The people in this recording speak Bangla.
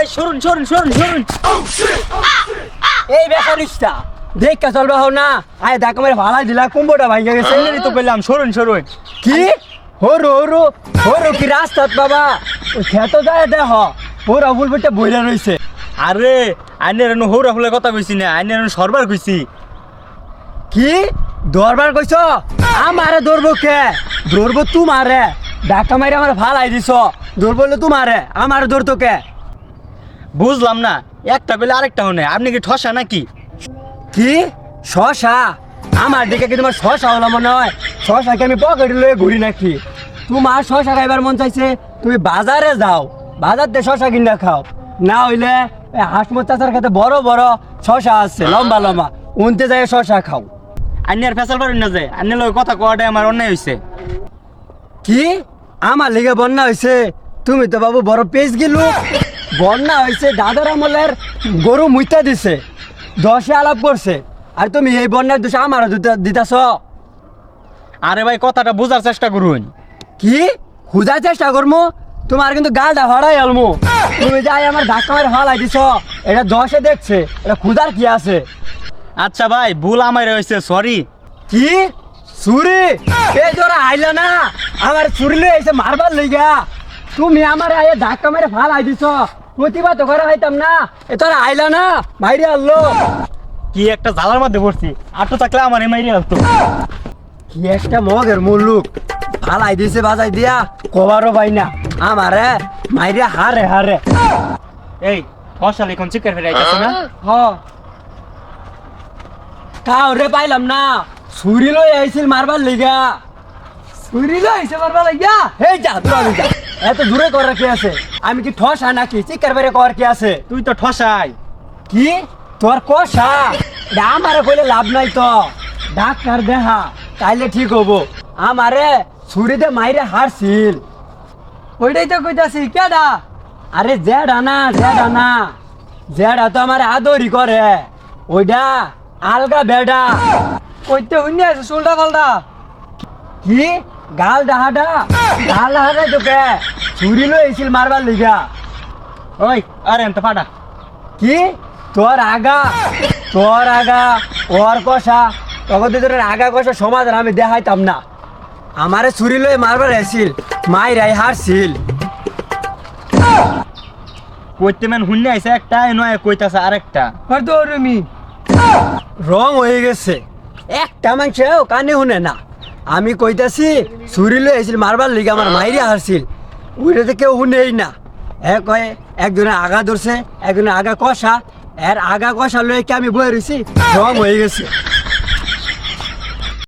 এই সরুন সরুন সরুন এই বেকারিস্টা দেখে চলবে হও না। আয় দেখো মেরে ভাড়া দিলা কুম্ভটা ভাঙ্গে গেছে। এই তো বললাম কি? হরু হরু হরু কি রাস্তাত বাবা? খেতো যায় দেখ পুরা ফুল বইরা রইছে। আরে আইনের হৌরা ফুলের কথা কইছি না আইনের সরবার কইছি। কি? দরবার কইছ? আমারে দৌড়বো কে? দৌড়বো তুমারে। ডাকা মারি আমার ভালাই দিছ। দৌড়বো তুমারে আমারে দৌড়তো কে? বুঝলাম না একটা বেলে আরেকটা হনে আপনি কি ঠসা নাকি? কি? শশা আমার দিকে কি তোমার শশা হলো মনে হয়? শশাকে আমি পকেটে লয়ে ঘুরি নাকি? তোমার শশা খাইবার মন চাইছে তুমি বাজারে যাও বাজার দিয়ে শশা কিনা খাও। না হইলে হাসমত চাচার খেতে বড় বড় শশা আছে লম্বা লম্বা উনতে যায় শশা খাও। আইনের ফেসাল পারেন না যে আইনের লোক কথা কোয়াটাই আমার অন্যায় হইছে। কি? আমার লিগে বন্যা হয়েছে তুমি তো বাবু বড় পেজ গেলু বন্যা হয়েছে দাদার আমলের গরু মুইতা দিছে দশে আলাপ করছে। আর তুমি এই বন্যার দোষে আমারও দিতাছ। আরে ভাই কথাটা বোঝার চেষ্টা করুন। কি? খুঁজার চেষ্টা করমু? তোমার কিন্তু গালটা হরাই আলমু। তুমি যাই আমার ধাক্কা মারে হলাই দিছ। এটা দশে দেখছে এটা খুঁজার কি আছে? আচ্ছা ভাই ভুল আমার হয়েছে সরি কি? চুরি এই তোরা আইলা না। আমার চুরি লই আইছে মারবার লইগা। তুমি আমার আয়ে ধাক্কা মেরে ফাল আই দিছ। প্রতিবাদ তো করা হইতাম না। এ তোরা আইলা না মাইরে আনলো কি একটা জ্বালার মধ্যে পড়ছি আটো থাকলে আমার এমাইরি আসতো কি একটা মগের মুল্লুক। ফাল দিছে বাজাই দিয়া কবারও পাই না। আমারে মাইরে হারে হারে। এই ফসল এখন চিকের ফেরে আইতাছে না? হ। কাউ রে পাইলাম না। ছুরি লই আইছিল মারবার লিগা। ছুরি লই আইছে মারবার লাগিয়া হে যা তুই যা। এত দূরে করার কি আছে? আমি কি ঠসা নাকি? চিকার বেড়ে করার কি আছে? তুই তো ঠসাই। কি? তোর কষা? আমারে কইলে লাভ নাই তো। ডাক্তার দেহা তাইলে ঠিক হব। আমারে ছুরিতে মাইরে হারছিল। ওইটাই তো কইতাছি কেডা? আরে জেডা না জেডা না। জেডা তো আমার আদরি করে। ওইটা আলগা বেডা। কইতে হইনি আছে চুলটা ফালটা কি? গাল ডাহাডা? গাল ডাহাডা তোকে? ছুরি লই আইছিল মারবার লিগা। ওই আরে এনতে ফাটা কি? তোর আগা তোর আগা ওর কষা। তখন তোর আগা কষা সমাধান আমি দেখাইতাম না। আমারে ছুরি লই মারবার আসিল মাই রাই হারছিল। কইতে মেন হুন্নে আইছে একটা নয় কইতাছে আরেকটা। হয়তো রমি। রং হয়ে গেছে। একটা মাংসেও কানে শুনে না। আমি কইতাছি ছুরি লই আইছিল মারবার লিগে আমার মাইরে হারছিল। ওইটাতে কেউ নেই না। এ কয়ে, একজনে আগা ধরছে, একজনে আগা কষা। এর আগা কষা লয়ে কি আমি বয়ে রয়েছি রং হয়ে গেছে।